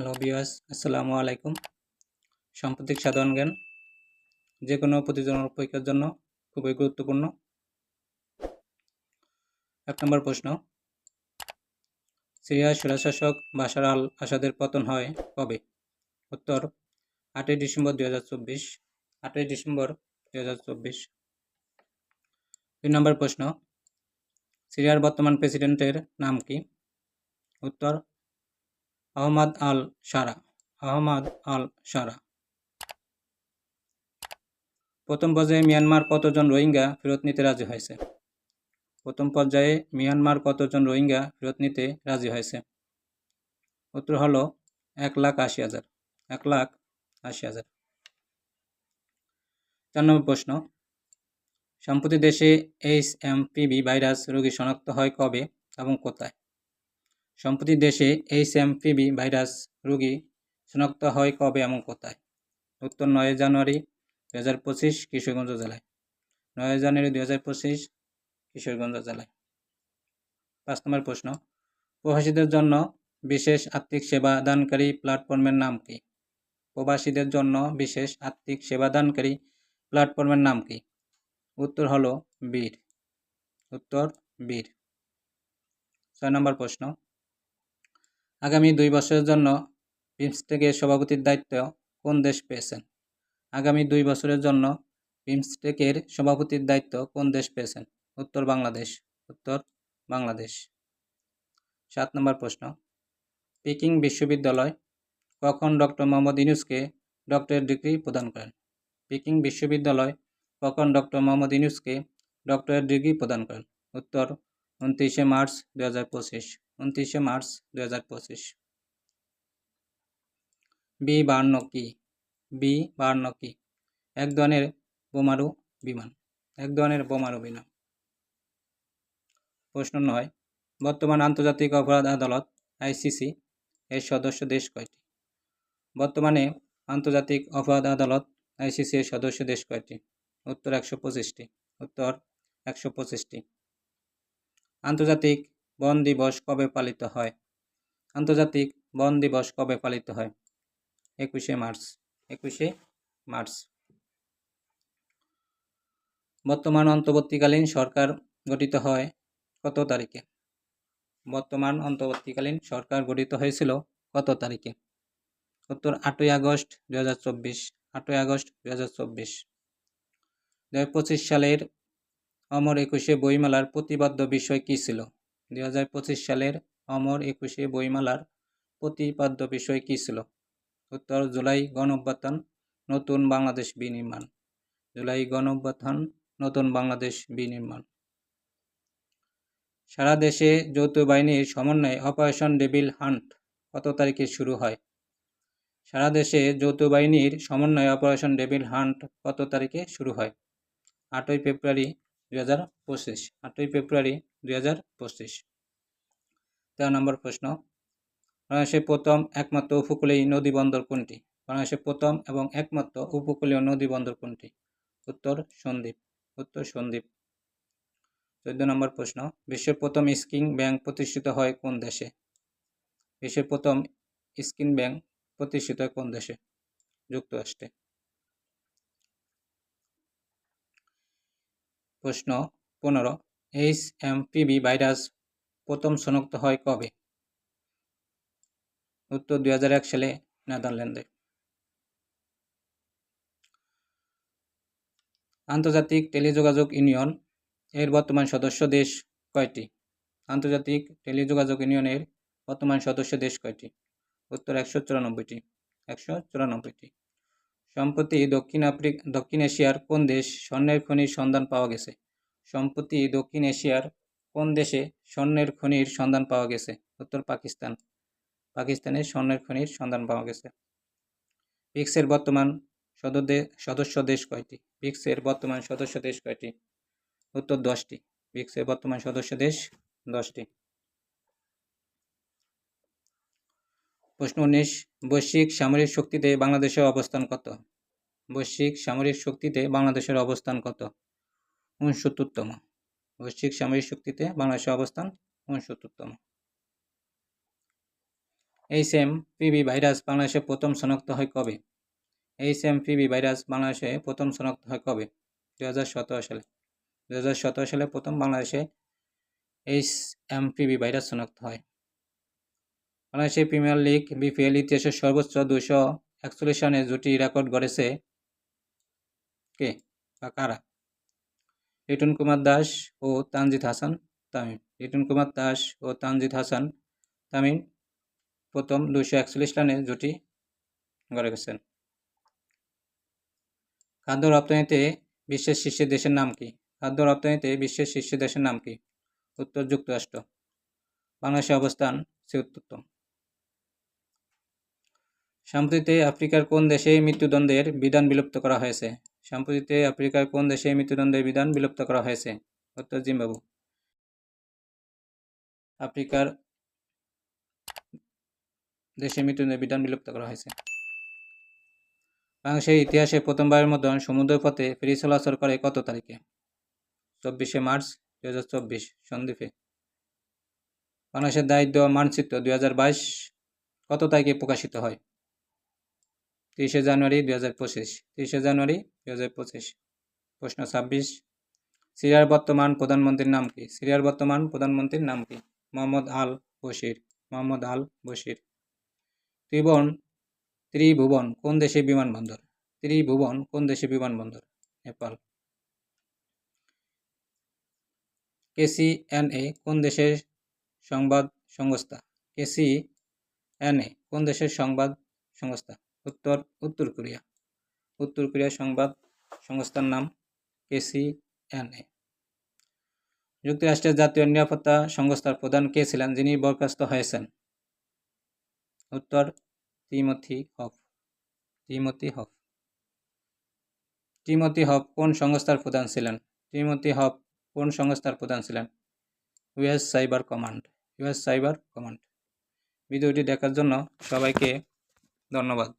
Hello বিয়াস আসসালামু আলাইকুম সাম্প্রতিক সাধারণ জ্ঞান যে কোনো প্রতিযোগিতামূলক পরীক্ষার জন্য খুবই গুরুত্বপূর্ণ এক নম্বর প্রশ্ন সিরিয়ার স্বৈরশাসক বাশার আল আসাদের পতন হয় কবে উত্তর আটই ডিসেম্বর দুই হাজার চব্বিশ, আটই ডিসেম্বর দুই হাজার চব্বিশ। দুই নম্বর প্রশ্ন, সিরিয়ার বর্তমান প্রেসিডেন্টের নাম কি? উত্তর আহমাদ আল সারা। আহমাদ আল সারা। প্রথম পর্যায়ে মিয়ানমার কতজন রোহিঙ্গা ফেরত নিতে রাজি হয়েছে? প্রথম পর্যায়ে মিয়ানমার কতজন রোহিঙ্গা ফেরত নিতে রাজি হয়েছে? উত্তর হলো এক লাখ আশি হাজার। এক লাখ আশি হাজার। চার নম্বর প্রশ্ন। সম্প্রতি দেশে এইচ এম ভাইরাস রোগী শনাক্ত হয় কবে এবং কোথায়? সম্প্রতি দেশে এইচ এম পিবি ভাইরাস রোগী শনাক্ত হয় কবে এবং কোথায়? উত্তর, নয় জানুয়ারি দু হাজার পঁচিশ কিশোরগঞ্জ জেলায়। নয় জানুয়ারি দু হাজার পঁচিশ কিশোরগঞ্জ জেলায়। পাঁচ নম্বর প্রশ্ন, প্রবাসীদের জন্য বিশেষ আর্থিক সেবা দানকারী প্ল্যাটফর্মের নাম কি? প্রবাসীদের জন্য বিশেষ আর্থিক সেবা দানকারী প্ল্যাটফর্মের নাম কি? উত্তর হলো বীর। উত্তর, বীর। ছয় নম্বর প্রশ্ন আগামী দুই বছরের জন্য বিমস্টেকের সভাপতির দায়িত্ব কোন দেশ পেয়েছেন? আগামী দুই বছরের জন্য বিমস্টেকের সভাপতির দায়িত্ব কোন দেশ পেয়েছেন? উত্তর বাংলাদেশ। উত্তর বাংলাদেশ। সাত নম্বর প্রশ্ন। পিকিং বিশ্ববিদ্যালয় কখন ডক্টর মোহাম্মদ ইনুসকে ডক্টরেট ডিগ্রি প্রদান করেন? পিকিং বিশ্ববিদ্যালয় কখন ডক্টর মোহাম্মদ ইনুসকে ডক্টরেট ডিগ্রি প্রদান করেন? উত্তর উনত্রিশে মার্চ দু হাজার পঁচিশ, উনত্রিশে মার্চ দু হাজার পঁচিশ। বি বার্ন কি? বি বার্ন কি? এক ধরনের বোমারু বিমান। এক ধরনের বোমারু বিমান। প্রশ্ন নয়। বর্তমান আন্তর্জাতিক অপরাধ আদালত আইসিসি এর সদস্য দেশ কয়টি? বর্তমানে আন্তর্জাতিক অপরাধ আদালত আইসিসি এর সদস্য দেশ কয়টি? উত্তর একশো পঁচিশটি। উত্তর একশো পঁচিশটি। আন্তর্জাতিক বন দিবস কবে পালিত হয়? আন্তর্জাতিক বন দিবস কবে পালিত হয়? একুশে মার্চ একুশে মার্চ। বর্তমান অন্তর্বর্তীকালীন সরকার গঠিত হয় কত তারিখে? বর্তমান অন্তর্বর্তীকালীন সরকার গঠিত হয়েছিল কত তারিখে? উত্তর, আটই আগস্ট দু হাজার চব্বিশ, আটই আগস্ট দু হাজার চব্বিশ। দু সালের অমর একুশে বইমেলার প্রতিপাদ্য বিষয় কী ছিল? দু হাজার পঁচিশ সালের অমর একুশে বইমেলার প্রতিপাদ্য বিষয় কী ছিল? উত্তর, জুলাই গণ নতুন বাংলাদেশ বিনির্মাণ। জুলাই গণ নতুন বাংলাদেশ বিনির্মাণ। সারা দেশে যৌথ বাহিনীর সমন্বয়ে অপারেশন ডেবিল হান্ট কত তারিখে শুরু হয়? সারা দেশে যৌথ বাহিনীর সমন্বয়ে অপারেশন ডেবিল হান্ট কত তারিখে শুরু হয়? আটই ফেব্রুয়ারি দুই হাজার পঁচিশ, আটই ফেব্রুয়ারি দুই হাজার পঁচিশ। তেরো নম্বর প্রশ্ন, বাংলাদেশের প্রথম একমাত্র উপকূলীয় নদী বন্দর কোনটি? বাংলাদেশের প্রথম এবং একমাত্র উপকূলীয় নদী বন্দর কোনটি? উত্তর সন্দ্বীপ উত্তর সন্দ্বীপ। চোদ্দ নম্বর প্রশ্ন, বিশ্বের প্রথম স্কিং ব্যাংক প্রতিষ্ঠিত হয় কোন দেশে? বিশ্বের প্রথম স্কিন ব্যাংক প্রতিষ্ঠিত হয় কোন দেশে? যুক্তরাষ্ট্রে। প্রশ্ন পনেরো এইচ এম পিবি ভাইরাস প্রথম শনাক্ত হয় কবে? উত্তর দুই হাজার এক সালে নেদারল্যান্ডে। আন্তর্জাতিক টেলিযোগাযোগ ইউনিয়ন এর বর্তমান সদস্য দেশ কয়টি? আন্তর্জাতিক টেলিযোগাযোগ ইউনিয়নের বর্তমান সদস্য দেশ কয়টি? উত্তর একশো চুরানব্বইটি। একশো চুরানব্বইটি। সম্প্রতি দক্ষিণ আফ্রিকা, দক্ষিণ এশিয়ার কোন দেশ স্বর্ণের খনির সন্ধান পাওয়া গেছে? সম্প্রতি দক্ষিণ এশিয়ার কোন দেশে স্বর্ণের খনির সন্ধান পাওয়া গেছে? উত্তর পাকিস্তান। পাকিস্তানের স্বর্ণের খনির সন্ধান পাওয়া গেছে। ব্রিক্সের বর্তমান সদস্য দেশ কয়টি? ব্রিক্সের বর্তমান সদস্য দেশ কয়টি? উত্তর দশটি। ব্রিক্সের বর্তমান সদস্য দেশ দশটি। প্রশ্ন উনিশ, বৈশ্বিক সামরিক শক্তিতে বাংলাদেশের অবস্থান কত? বৈশ্বিক সামরিক শক্তিতে বাংলাদেশের অবস্থান কত? উনসত্তরতম। বৈশ্বিক সামরিক শক্তিতে বাংলাদেশের অবস্থান উনসত্তরতম। এইচ এম পিভি ভাইরাস বাংলাদেশে প্রথম শনাক্ত হয় কবে? এইচ এম পিভি ভাইরাস বাংলাদেশে প্রথম শনাক্ত হয় কবে? দু হাজার সতেরো সালে। দু হাজার সতেরো সালে প্রথম বাংলাদেশে এইচ এম পিভি ভাইরাস শনাক্ত হয়। বাংলাদেশের প্রিমিয়ার লিগ, বিপিএল ইতিহাসের সর্বোচ্চ দুশো একচল্লিশ রানের জুটি রেকর্ড গড়েছে কে বা কারা? লিটন কুমার দাস ও তানজিদ হাসান তামিম। লিটন কুমার দাস ও তানজিদ হাসান তামিম প্রথম দুশো একচল্লিশ রানে জুটি গড়ে গেছেন। খাদ্য রপ্তানিতে বিশ্বের শীর্ষ দেশের নাম কি? খাদ্য রপ্তানিতে বিশ্বের শীর্ষ দেশের নাম কি? উত্তর যুক্তরাষ্ট্র। বাংলাদেশের অবস্থান চতুর্থম সম্প্রতি আফ্রিকার কোন দেশে মৃত্যুদণ্ডের বিধান বিলুপ্ত করা হয়েছে? সম্প্রতি আফ্রিকার কোন দেশে মৃত্যুদণ্ডের বিধান বিলুপ্ত করা হয়েছে? উত্তর জিম্বাবু আফ্রিকার দেশে মৃত্যুদণ্ডের বিধান বিলুপ্ত করা হয়েছে। বাংলাদেশের ইতিহাসে প্রথমবারের মতন সমুদ্রপথে ফেরি চলাচল করে কত তারিখে? চব্বিশে মার্চ দু হাজার চব্বিশ, সন্দ্বীপে। বাংলাদেশের দায়িত্ব মানচিত্র দুই হাজার বাইশ কত তারিখে প্রকাশিত হয়? তিরিশে জানুয়ারি দুই হাজার পঁচিশ, তিরিশে জানুয়ারি দুই হাজার পঁচিশ। প্রশ্ন ছাব্বিশ, সিরিয়ার বর্তমান প্রধানমন্ত্রীর নাম কি? সিরিয়ার বর্তমান প্রধানমন্ত্রীর নাম কি? মোহাম্মদ আল বশির, মোহাম্মদ আল বশির। ত্রিভুবন ত্রিভুবন, কোন দেশে বিমানবন্দর? ত্রিভুবন, কোন দেশে বিমানবন্দর? নেপাল। কেসিএনএ, কোন দেশের সংবাদ সংস্থা? কেসিএনএ, কোন দেশের সংবাদ সংস্থা? উত্তর উত্তর কোরিয়া। উত্তর কোরিয়া সংবাদ সংস্থার নাম কেসিএনএ। যুক্তরাষ্ট্রের জাতীয় নিরাপত্তা সংস্থার প্রধান কে ছিলেন যিনি বরখাস্ত হয়েছেন? উত্তর, Timothy Haugh. Timothy Haugh. Timothy Haugh কোন সংস্থার প্রধান ছিলেন? টিমথি হফ কোন সংস্থার প্রধান ছিলেন? US cyber command. US cyber command. ভিডিওটি দেখার জন্য সবাইকে ধন্যবাদ।